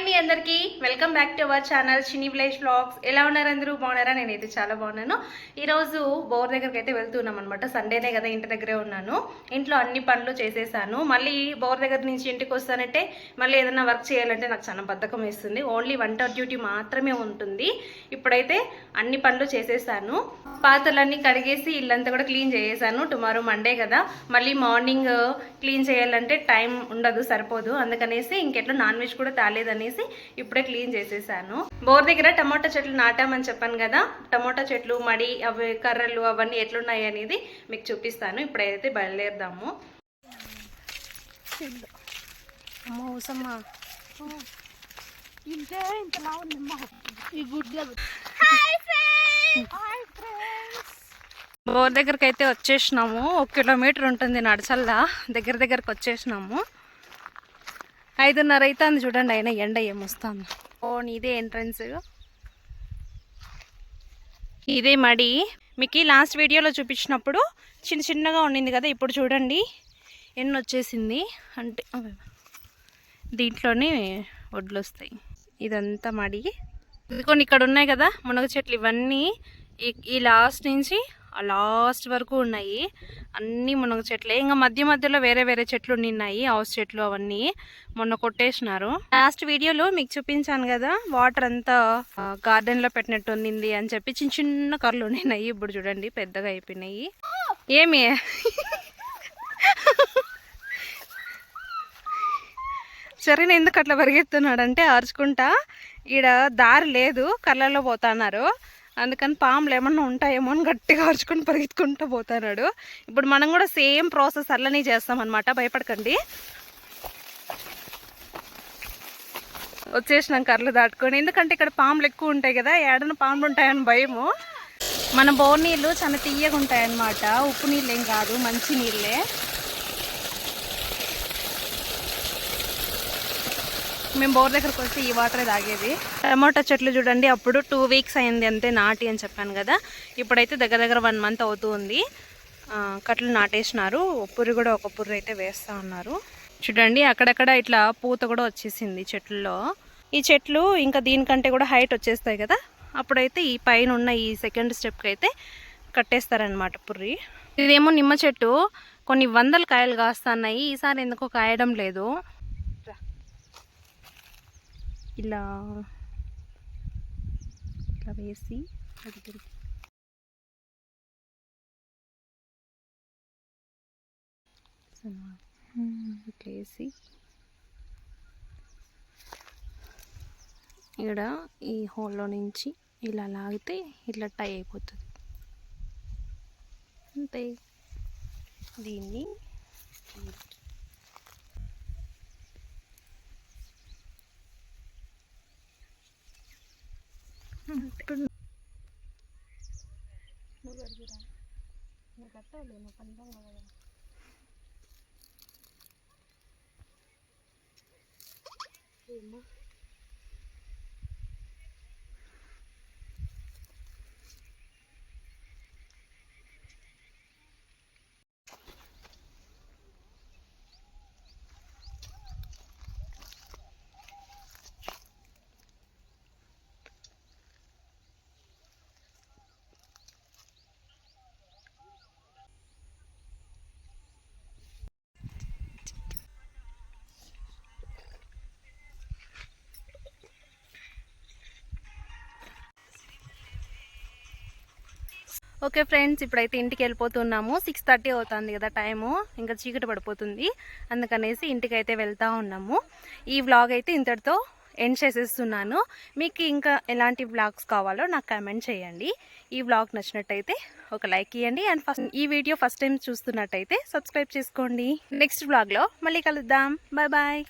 అండి అందరికీ. Welcome back to our channel Chinni village vlogs ఎలా ఉన్నారు అందరూ? బాగున్నారా? నేనైతే చాలా బాగున్నాను. ఈరోజు బోర్ దగ్గరికి అయితే వెళ్తున్నాం అనమాట సండేనే కదా ఇంటి దగ్గరే ఉన్నాను. ఇంట్లో అన్ని పనులు చేసేసాను. మళ్ళీ బోర్ దగ్గర నుంచి ఇంటికి వస్తానంటే మళ్ళీ ఏదైనా వర్క్ చేయాలంటే నాకు చాలా బద్ధకం వేస్తుంది. ఓన్లీ వంట డ్యూటీ మాత్రమే ఉంటుంది. ఇప్పుడైతే అన్ని పనులు చేసేసాను. పాత్రలన్నీ కడిగేసి ఇల్లంతా కూడా క్లీన్ చేసేసాను. టుమారో మండే కదా. మళ్ళీ మార్నింగ్ క్లీన్ చేయాలంటే టైం ఉండదు సరిపోదు. అందుకనేసి ఇంకెట్లో నాన్ వెజ్ కూడా తాలేదనేసి ఇప్పుడే క్లీన్ చేసేసాను. బోర్ దగ్గర టమాటా చెట్లు నాటామని చెప్పాను కదా టమాటా చెట్లు మడి అవి కర్రలు అవన్నీ ఎట్లున్నాయి అనేది మీకు చూపిస్తాను. ఇప్పుడైతే బయలుదేరదాము. బోర్ దగ్గరికి అయితే వచ్చేసినాము. ఒక కిలోమీటర్ ఉంటుంది నడచల్లా. దగ్గర దగ్గరకు వచ్చేసినాము. ఐదున్నర అవుతుంది చూడండి అయినా ఎండ ఏమొస్తుంది. ఓ ఇదే ఎంట్రన్స్ ఇదే మడి. మీకు ఈ లాస్ట్ వీడియోలో చూపించినప్పుడు చిన్న చిన్నగా ఉండింది కదా ఇప్పుడు చూడండి. ఎన్ని వచ్చేసింది? అంటే దీంట్లోనే వడ్లు వస్తాయి. ఇదంతా మడి. ఇదిగోండి ఇక్కడ ఉన్నాయి కదా మునగ చెట్లు. ఇవన్నీ ఈ- ఈ లాస్ట్ నుంచి లాస్ట్ వరకు ఉన్నాయి. అన్నీ మునగ చెట్లే. ఇంకా మధ్య మధ్యలో వేరే వేరే చెట్లు ఉన్నాయి హౌస్ చెట్లు అవన్నీ మొన్న కొట్టేసినారు. లాస్ట్ వీడియోలో మీకు చూపించాను కదా వాటర్ అంతా గార్డెన్లో పెట్టినట్టు ఉండింది అని చెప్పి చిన్న చిన్న కర్రలు ఉన్నాయి ఇప్పుడు చూడండి పెద్దగా అయిపోయినాయి. ఏమి? సరే ఎందుకు అట్లా పరిగెత్తున్నాడంటే ఆర్చుకుంటా. అరుచుకుంటా ఈడ దారి లేదు కళ్ళల్లో పోతున్నారు. అందుకని పాములు ఏమన్నా ఉంటాయేమో అని గట్టిగా అరుచుకొని పరిగెత్తుకుంటూ పోతున్నాడు ఇప్పుడు మనం కూడా సేమ్ ప్రాసెస్ అట్లనే చేస్తామన్నమాట. భయపడకండి. వచ్చేసినాం కర్రలు దాటుకొని. ఎందుకంటే ఇక్కడ పాములు ఎక్కువ ఉంటాయి కదా ఏడన పాములు ఉంటాయని భయము. మన బోర్ నీళ్ళు చాలా తీయగా ఉంటాయన్నమాట. ఉప్పు నీళ్ళు ఏం కాదు మంచి నీళ్ళే. మేము బోర్ దగ్గరకు వచ్చి ఈ వాటరే తాగేది. టమాటా చెట్లు చూడండి అప్పుడు టూ వీక్స్ అయింది అంతే నాటి అని చెప్పాను కదా. ఇప్పుడైతే దగ్గర దగ్గర వన్ మంత్ అవుతూ ఉంది కట్టలు నాటేసినారు. పురి కూడా ఒక పుర్రి అయితే వేస్తా ఉన్నారు. చూడండి అక్కడక్కడ ఇట్లా పూత కూడా వచ్చేసింది చెట్లలో. ఈ చెట్లు ఇంకా దీనికంటే కూడా హైట్ వచ్చేస్తాయి కదా. అప్పుడైతే ఈ పైన ఉన్న ఈ సెకండ్ స్టెప్కి అయితే కట్టేస్తారనమాట పుర్రి ఇదేమో నిమ్మ చెట్టు. కొన్ని వందల కాయలు కాస్తున్నాయి. ఈసారి ఎందుకో కాయడం లేదు. ఇలా ఇట్లా వేసి దగ్గరికి ఇట్లా వేసి ఇక్కడ ఈ హోల్లో నుంచి ఇలా లాగితే ఇట్లా టై అయిపోతుంది. అంతే. దీన్ని నువ్వు కడుగురా నువ్వు కట్టాలి నువ్వు పంచాం కదా ఏమో ఓకే ఫ్రెండ్స్ ఇప్పుడైతే ఇంటికి వెళ్ళిపోతున్నాము. సిక్స్ థర్టీ అవుతుంది కదా టైము. ఇంకా చీకటి పడిపోతుంది. అందుకనేసి ఇంటికి అయితే వెళ్తూ ఉన్నాము. ఈ వ్లాగ్ అయితే ఇంతటితో ఎండ్ చేసేస్తున్నాను. మీకు ఇంకా ఎలాంటి వ్లాగ్స్ కావాలో నాకు కామెంట్ చేయండి. ఈ వ్లాగ్ నచ్చినట్టయితే ఒక లైక్ ఇవ్వండి అండ్ ఫస్ట్ ఈ వీడియో ఫస్ట్ టైం చూస్తున్నట్టయితే సబ్స్క్రైబ్ చేసుకోండి. నెక్స్ట్ బ్లాగ్లో మళ్ళీ కలుద్దాం. Bye bye.